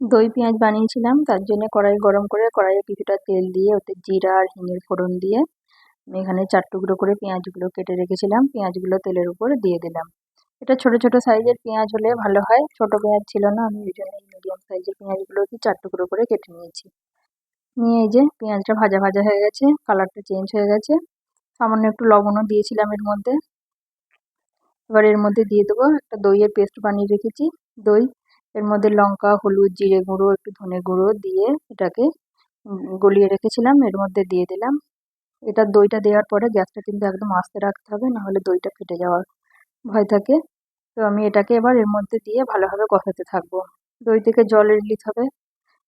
দই, পেঁয়াজ বানিয়েছিলাম। তার জন্য কড়াই গরম করে কড়াইয়ে কিছুটা তেল দিয়ে, ওতে জিরা আর হিঙের ফোড়ন দিয়ে আমি এখানে চার টুকরো করে পেঁয়াজগুলো কেটে রেখেছিলাম। পেঁয়াজগুলো তেলের উপর দিয়ে দিলাম। এটা ছোট ছোট সাইজের পেঁয়াজ হলে ভালো হয়। ছোট পেঁয়াজ ছিল না, আমি ওই জন্য মিডিয়াম সাইজের পেঁয়াজগুলোকে চার টুকরো করে কেটে নিয়েছি। নিয়ে এই যে পেঁয়াজটা ভাজা ভাজা হয়ে গেছে, কালারটা চেঞ্জ হয়ে গেছে। সামান্য একটু লবণও দিয়েছিলাম এর মধ্যে। এবার এর মধ্যে দিয়ে দেবো একটা দইয়ের পেস্ট বানিয়ে রেখেছি। দই এর মধ্যে লঙ্কা, হলুদ, জিরে গুঁড়ো, একটু ধনে গুঁড়ো দিয়ে এটাকে গলিয়ে রেখেছিলাম। এর মধ্যে দিয়ে দিলাম। এটা দইটা দেওয়ার পরে গ্যাসটা কিন্তু একদম আস্তে রাখতে হবে, নাহলে দইটা ফেটে যাওয়ার ভয় থাকে। তো আমি এটাকে এবার এর মধ্যে দিয়ে ভালোভাবে কষাতে থাকব। দই থেকে জল রিলিজ হবে।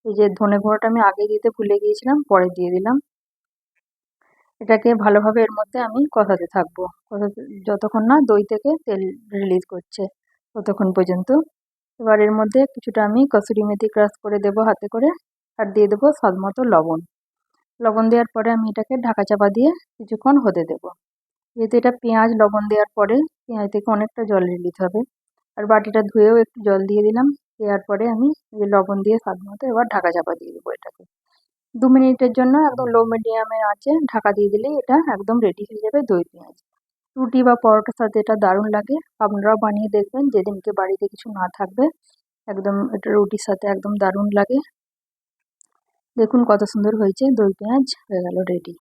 এই যে ধনে গুঁড়োটা আমি আগে দিতে ভুলে গিয়েছিলাম, পরে দিয়ে দিলাম। এটাকে ভালোভাবে এর মধ্যে আমি কষাতে থাকব। যতক্ষণ না দই থেকে তেল রিলিজ করছে, ততক্ষণ পর্যন্ত। এবার এর মধ্যে কিছুটা আমি কসুরি মেথি ক্রাশ করে দেব হাতে করে আর দিয়ে দেবো স্বাদ মতো লবণ। লবণ দেওয়ার পরে আমি এটাকে ঢাকা চাপা দিয়ে কিছুক্ষণ হতে দেব। যেহেতু এটা পেঁয়াজ লবণ দেওয়ার পরে পেঁয়াজ থেকে অনেকটা জল রিলিজ হবে। আর বাটিটা ধুয়েও একটু জল দিয়ে দিলাম। দেওয়ার পরে আমি লবণ দিয়ে স্বাদ মতো এবার ঢাকা চাপা দিয়ে দেবো এটাকে। দু মিনিটের জন্য একদম লো মিডিয়ামে আছে। ঢাকা দিয়ে দিলেই এটা একদম রেডি হয়ে যাবে দই পেঁয়াজ। রুটি বা পরোটার সাথে এটা দারুণ লাগে। আপনারাও বানিয়ে দেখবেন, যেদিনকে বাড়িতে কিছু না থাকবে, একদম এটা রুটির সাথে একদম দারুণ লাগে। দেখুন কত সুন্দর হয়েছে দই পেঁয়াজ হয়ে গেল রেডি